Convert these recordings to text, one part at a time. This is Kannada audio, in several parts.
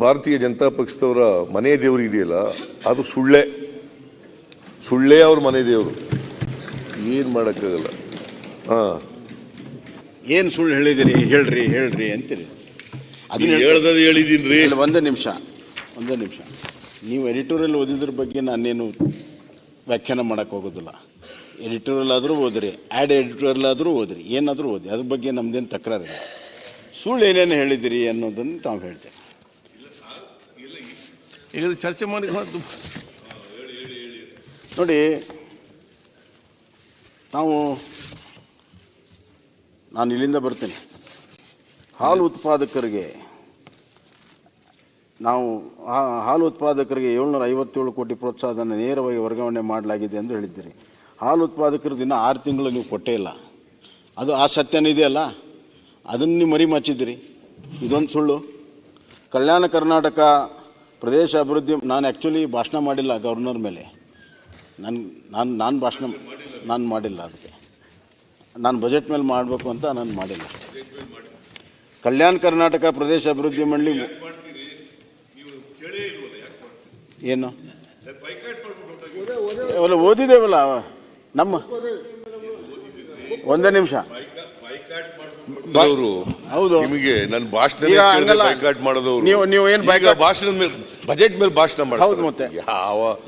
ಭಾರತೀಯ ಜನತಾ ಪಕ್ಷದವರ ಮನೆ ದೇವರು ಇದೆಯಲ್ಲ ಅದು ಸುಳ್ಳೆ. ಸುಳ್ಳೇ ಅವ್ರ ಮನೆ ದೇವರು. ಏನು ಮಾಡೋಕ್ಕಾಗಲ್ಲ. ಹಾ. ಏನು ಸುಳ್ಳು ಹೇಳಿದಿರಿ? ಹೇಳ್ರಿ ಹೇಳ್ರಿ ಅಂತೀರಿ. ಅದನ್ನ ಹೇಳ್ದದ್ದು ಹೇಳಿದೀನಿ ರೀ ಇಲ್ಲ, ಒಂದೇ ನಿಮಿಷ. ಒಂದೇ ನಿಮಿಷ. ನೀವು ಎಡಿಟೋರಿಯಲ್ ಓದಿದ್ರ ಬಗ್ಗೆ ನಾನೇನು ವ್ಯಾಖ್ಯಾನ ಮಾಡೋಕ್ಕೆ ಹೋಗೋದಿಲ್ಲ. ಎಡಿಟೋರಿಯಲ್ ಆದರೂ ಓದ್ರಿ. ಆ್ಯಡ್ ಎಡಿಟೋರಿಯಲ್ ಆದರೂ ಓದ್ರಿ. ಏನಾದರೂ ಓದಿ ಅದ್ರ ಬಗ್ಗೆ ನಮ್ದೇನು ತಕರಾರಿಲ್ಲ. ಸುಳ್ಳು ಏನೇನು ಹೇಳಿದಿರಿ ಅನ್ನೋದನ್ನು ತಾವು ಹೇಳ್ತೇವೆ ಈಗ ಚರ್ಚೆ ಮಾಡಿ ನೋಡಿ, ನಾವು ನಾನು ಇಲ್ಲಿಂದ ಬರ್ತೇನೆ. ಹಾಲು ಉತ್ಪಾದಕರಿಗೆ ನಾವು ಹಾಲು ಉತ್ಪಾದಕರಿಗೆ ಏಳ್ನೂರ ಐವತ್ತೇಳು ಕೋಟಿ ಪ್ರೋತ್ಸಾಹಧನ ನೇರವಾಗಿ ವರ್ಗಾವಣೆ ಮಾಡಲಾಗಿದೆ ಎಂದು ಹೇಳಿದ್ದೀರಿ. ಹಾಲು ಉತ್ಪಾದಕರು ದಿನ ಆರು ತಿಂಗಳು ನೀವು ಕೊಟ್ಟೇ ಇಲ್ಲ. ಅದು ಆ ಸತ್ಯನೂ ಇದೆಯಲ್ಲ? ಅದನ್ನು ನೀವು ಮರಿ ಇದೊಂದು ಸುಳ್ಳು. ಕಲ್ಯಾಣ ಕರ್ನಾಟಕ ಪ್ರದೇಶ ಅಭಿವೃದ್ಧಿ ನಾನು ಆ್ಯಕ್ಚುಲಿ ಭಾಷಣ ಮಾಡಿಲ್ಲ ಗವರ್ನರ್ ಮೇಲೆ ನಾನು ನಾನು ನಾನು ಭಾಷಣ ನಾನು ಮಾಡಿಲ್ಲ ಅದಕ್ಕೆ ನಾನು ಬಜೆಟ್ ಮೇಲೆ ಮಾಡಬೇಕು ಅಂತ ನಾನು ಮಾಡಿಲ್ಲ ಕಲ್ಯಾಣ ಕರ್ನಾಟಕ ಪ್ರದೇಶ ಅಭಿವೃದ್ಧಿ ಮಂಡಳಿ ಏನು ಅವ. ನಮ್ಮ ಒಂದೇ ನಿಮಿಷ. ಹೌದು. ನಿಮಗೆ ನನ್ನ ಭಾಷಣ. ಬೈಕಾಟ್ ಮಾಡೋದವ್ರು. ನೀವು- ನೀವು ಏನು boycott- ಭಾಷಣದ ಮೇಲೆ ಬಜೆಟ್ ಮೇಲೆ ಭಾಷಣ ಮಾಡಿ ಹೌದು ಮತ್ತೆ. ಯಾವ.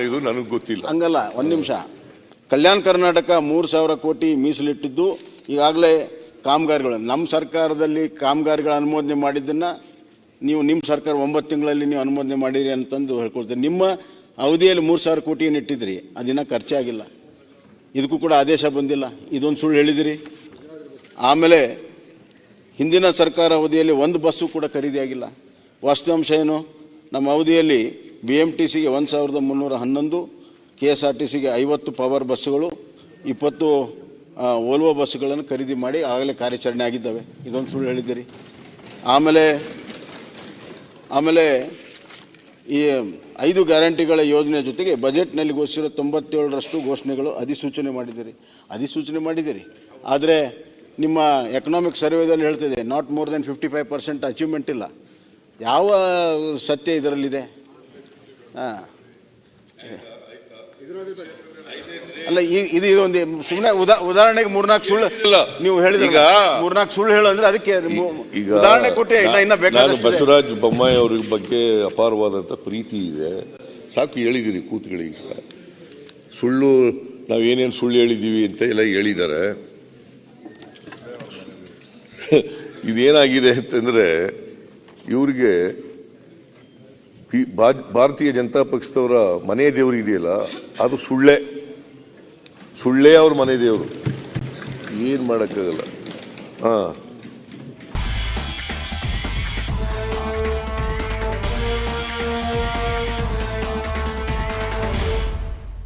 ಇದು ನನಗೆ ಗೊತ್ತಿಲ್ಲ. ಹಂಗಲ್ಲ ಒಂದು ನಿಮಿಷ. ಕಲ್ಯಾಣ ಕರ್ನಾಟಕ ಮೂರು ಸಾವಿರ ಕೋಟಿ ಮೀಸಲಿಟ್ಟಿದ್ದು ಈಗಾಗಲೇ ಕಾಮಗಾರಿಗಳು. ನಮ್ಮ ಸರ್ಕಾರದಲ್ಲಿ ಕಾಮಗಾರಿಗಳ ಅನುಮೋದನೆ ಮಾಡಿದ್ದನ್ನು ನೀವು ನಿಮ್ಮ ಸರ್ಕಾರ ಒಂಬತ್ತು ತಿಂಗಳಲ್ಲಿ ನೀವು ಅನುಮೋದನೆ ಮಾಡಿರಿ ಅಂತಂದು ಹೇಳ್ಕೊಳ್ತೀನಿ. ನಿಮ್ಮ ಅವಧಿಯಲ್ಲಿ ಮೂರು ಸಾವಿರ ಕೋಟಿ ಇಟ್ಟಿದ್ರಿ. ಅದಿನ್ನ ಖರ್ಚೇ ಆಗಿಲ್ಲ. ಇದಕ್ಕೂ ಕೂಡ ಆದೇಶ ಬಂದಿಲ್ಲ. ಇದೊಂದು ಸುಳ್ಳು ಹೇಳಿದಿರಿ. ಆಮೇಲೆ ಹಿಂದಿನ ಸರ್ಕಾರ ಅವಧಿಯಲ್ಲಿ ಒಂದು ಬಸ್ಸು ಕೂಡ ಖರೀದಿಯಾಗಿಲ್ಲ ವಾಸ್ತವಾಂಶ ಏನು? ನಮ್ಮ ಅವಧಿಯಲ್ಲಿ ಬಿ ಎಂ ಟಿ ಸಿಗೆ ಒಂದು ಸಾವಿರದ ಮುನ್ನೂರ ಹನ್ನೊಂದು ಕೆ ಎಸ್ ಆರ್ ಟಿ ಸಿಗೆ ಐವತ್ತು ಪವರ್ ಬಸ್ಸುಗಳು, ಇಪ್ಪತ್ತು ಓಲ್ವೋ ಬಸ್ಸುಗಳನ್ನು ಖರೀದಿ ಮಾಡಿ ಆಗಲೇ ಕಾರ್ಯಾಚರಣೆ ಆಗಿದ್ದಾವೆ. ಇದೊಂದು ಸುಳ್ಳು ಹೇಳಿದ್ದೀರಿ ಆಮೇಲೆ ಆಮೇಲೆ ಈ ಐದು ಗ್ಯಾರಂಟಿಗಳ ಯೋಜನೆ ಜೊತೆಗೆ ಬಜೆಟ್ನಲ್ಲಿ ಘೋಷಿಸಿರೋ ತೊಂಬತ್ತೇಳರಷ್ಟು ಘೋಷಣೆಗಳು ಅಧಿಸೂಚನೆ ಮಾಡಿದ್ದೀರಿ. ಅಧಿಸೂಚನೆ ಮಾಡಿದ್ದೀರಿ. ಆದರೆ ನಿಮ್ಮ ಎಕನಾಮಿಕ್ ಸರ್ವೇದಲ್ಲಿ ಹೇಳ್ತಿದೆ not more than fifty five percent achievement ಇಲ್ಲ. ಯಾವ ಸತ್ಯ ಇದರಲ್ಲಿದೆ? ಹಾಂ. ಅಲ್ಲ ಈ- ಇದು ಇದೊಂದು ಸುಮ್ಮನೆ ಉದಾ ಉದಾಹರಣೆಗೆ ಮೂರ್ನಾಲ್ಕು ಸುಳ್ಳು ಇಲ್ಲ. ನೀವು ಹೇಳಿದ ಈಗ- ಮೂರ್ನಾಲ್ಕು ಸುಳ್ಳು ಹೇಳು ಅಂದ್ರೆ ಅದಕ್ಕೆ ಈಗ ಉದಾಹರಣೆ ಕೊಟ್ಟೆ ಇಲ್ಲ ಇನ್ನ ನಾನು ಬಸವರಾಜ್ ಇದೆ. ಬಸವರಾಜ ಬೊಮ್ಮಾಯಿ ಅವ್ರ ಬಗ್ಗೆ ಅಪಾರವಾದಂಥ ಪ್ರೀತಿ ಇದೆ. ಸಾಕು ಹೇಳಿದಿರಿ ಕೂತ್ಗಳಿಗೆ ಸುಳ್ಳು ನಾವು ಏನೇನು ಸುಳ್ಳು ಹೇಳಿದ್ದೀವಿ ಅಂತ ಎಲ್ಲ ಹೇಳಿದ್ದಾರೆ ಇದೇನಾಗಿದೆ ಅಂತಂದ್ರೆ ಇವ್ರಿಗೆ ಭಾರತೀಯ ಜನತಾ ಪಕ್ಷದವರ ಮನೆ ದೇವರು ಇದೆಯಲ್ಲ ಅದು ಸುಳ್ಳೆ. ಸುಳ್ಳೇ ಅವ್ರ ಮನೆ ದೇವರು. ಏನ್ ಮಾಡಕ್ಕಾಗಲ್ಲ. ಹಾ.